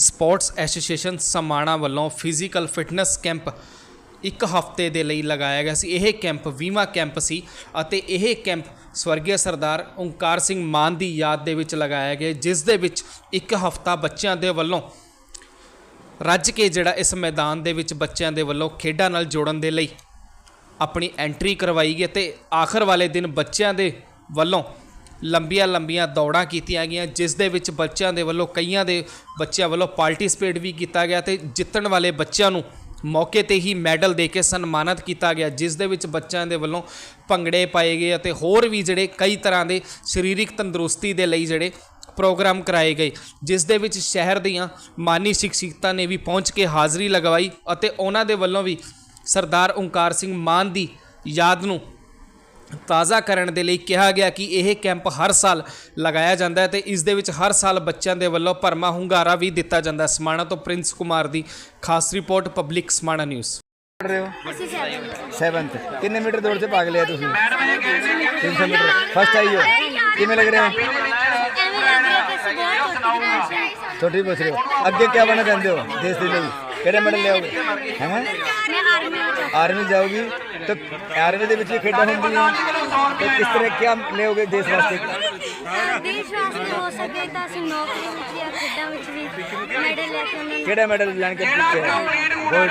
Sports association Samana ਵੱਲੋਂ physical fitness camp ਇੱਕ ਹਫ਼ਤੇ ਦੇ ਲਈ ਲਗਾਇਆ ਗਿਆ ਸੀ। ਇਹ ਕੈਂਪ 20ਵਾਂ ਕੈਂਪ ਸੀ ਅਤੇ ਇਹ ਕੈਂਪ ਸਵਰਗੀ ਸਰਦਾਰ ਓਂਕਾਰ ਸਿੰਘ ਮਾਨ ਦੀ ਯਾਦ ਦੇ ਵਿੱਚ ਲਗਾਇਆ ਗਿਆ, ਜਿਸ ਦੇ ਵਿੱਚ ਇੱਕ ਹਫ਼ਤਾ ਬੱਚਿਆਂ ਦੇ ਵੱਲੋਂ ਰੱਜ ਕੇ ਜਿਹੜਾ ਇਸ ਮੈਦਾਨ ਦੇ ਵਿੱਚ ਬੱਚਿਆਂ ਦੇ ਵੱਲੋਂ ਖੇਡਾਂ ਨਾਲ ਜੋੜਨ ਦੇ ਲਈ ਆਪਣੀ ਐਂਟਰੀ ਕਰਵਾਈ ਗਈ ਤੇ ਆਖਰ ਵਾਲੇ ਦਿਨ ਬੱਚਿਆਂ ਦੇ ਵੱਲੋਂ ਲੰਬੀਆਂ ਲੰਬੀਆਂ ਦੌੜਾਂ ਕੀਤੀਆਂ ਗਈਆਂ, ਜਿਸ ਦੇ ਵਿੱਚ ਬੱਚਿਆਂ ਦੇ ਵੱਲੋਂ ਕਈਆਂ ਦੇ ਬੱਚਿਆਂ ਵੱਲੋਂ ਪਾਰਟਿਸਿਪੇਟ ਵੀ ਕੀਤਾ ਗਿਆ ਤੇ ਜਿੱਤਣ ਵਾਲੇ ਬੱਚਿਆਂ ਨੂੰ ਮੌਕੇ ਤੇ ਹੀ ਮੈਡਲ ਦੇ ਕੇ ਸਨਮਾਨਿਤ ਕੀਤਾ ਗਿਆ, ਜਿਸ ਦੇ ਵਿੱਚ ਬੱਚਿਆਂ ਦੇ ਵੱਲੋਂ ਭੰਗੜੇ ਪਾਏ ਗਏ ਅਤੇ ਹੋਰ ਵੀ ਜਿਹੜੇ ਕਈ ਤਰ੍ਹਾਂ ਦੇ ਸਰੀਰਕ ਤੰਦਰੁਸਤੀ ਦੇ ਲਈ ਜਿਹੜੇ ਪ੍ਰੋਗਰਾਮ ਕਰਾਏ ਗਏ, ਜਿਸ ਦੇ ਵਿੱਚ ਸ਼ਹਿਰ ਦੀਆਂ ਮਾਨੀ ਸਿੱਖਿਅਕਾਂ ਨੇ ਵੀ ਪਹੁੰਚ ਕੇ ਹਾਜ਼ਰੀ ਲਗਵਾਈ ਅਤੇ ਉਹਨਾਂ ਦੇ ਵੱਲੋਂ ਵੀ ਸਰਦਾਰ ਓਂਕਾਰ ਸਿੰਘ ਮਾਨ ਦੀ ਯਾਦ ਨੂੰ ਤਾਜ਼ਾ ਕਰਨ ਦੇ ਲਈ ਕਿਹਾ ਗਿਆ ਕਿ ਇਹ ਕੈਂਪ ਹਰ ਸਾਲ ਲਗਾਇਆ ਜਾਂਦਾ ਹੈ ਤੇ ਇਸ ਦੇ ਵਿੱਚ ਹਰ ਸਾਲ ਬੱਚਿਆਂ ਦੇ ਵੱਲੋਂ ਭਰਮਾ ਹੁੰਗਾਰਾ ਵੀ ਦਿੱਤਾ ਜਾਂਦਾ ਹੈ। ਸਮਾਣਾ ਤੋਂ ਪ੍ਰਿੰਸ ਕੁਮਾਰ ਦੀ ਖਾਸ ਰਿਪੋਰਟ ਪਬਲਿਕ ਸਮਾਣਾ ਨਿਊਜ਼। ਰਹੇ ਹੋ ਅਸੀਂ ਸੈਵਨ 7th ਕਿੰਨੇ ਮੀਟਰ ਦੌੜ 'ਚ ਭਾਗ ਲਿਆ ਤੁਸੀਂ? 300 ਮੀਟਰ। ਫਸਟ ਆਈ ਹੋ? ਕਿਵੇਂ ਲੱਗ ਰਿਹਾ? ਐਵੇਂ ਲੱਗ ਰਿਹਾ ਕਿ ਅਸੀਂ ਬਹੁਤ ਛੋਟੀ ਰਹੇ ਹੋ। ਅੱਗੇ ਕੀ ਬਣਨਾ ਚਾਹੁੰਦੇ ਹੋ ਦੇਸ਼ ਦੇ ਲਈ? ਕਿਹੜੇ ਮੈਡਲ ਲਿਆਓਗੇ ਹੈ ਮੈਂ ਆਰਮੀ ਵਿੱਚ ਆਰਮੀ ਜਾਓਗੀ ਤਾਂ ਆਰਮੀ ਦੇ ਵਿੱਚ ਵੀ ਖੇਡਾਂ ਹੁੰਦੀਆਂ। ਤੇ ਕਿਸ ਤਰ੍ਹਾਂ ਕੀ ਲਿਆਓਗੇ ਦੇਸ਼ ਵਾਸਤੇ? ਦੇਸ਼ ਵਾਸਤੇ ਹੋ ਸਕੇ ਤਾਂ ਅਸੀਂ ਨੌਕਰੀ ਵਿੱਚ ਜਾਂ ਖੇਡਾਂ ਵਿੱਚ ਵੀ ਮੈਡਲ ਲੈ ਕੇ ਉਹਨਾਂ ਨੂੰ ਕਿਹੜਾ ਮੈਡਲ ਲੈਣ ਕੇ ਪਿੱਛੇ ਗੋਲਡ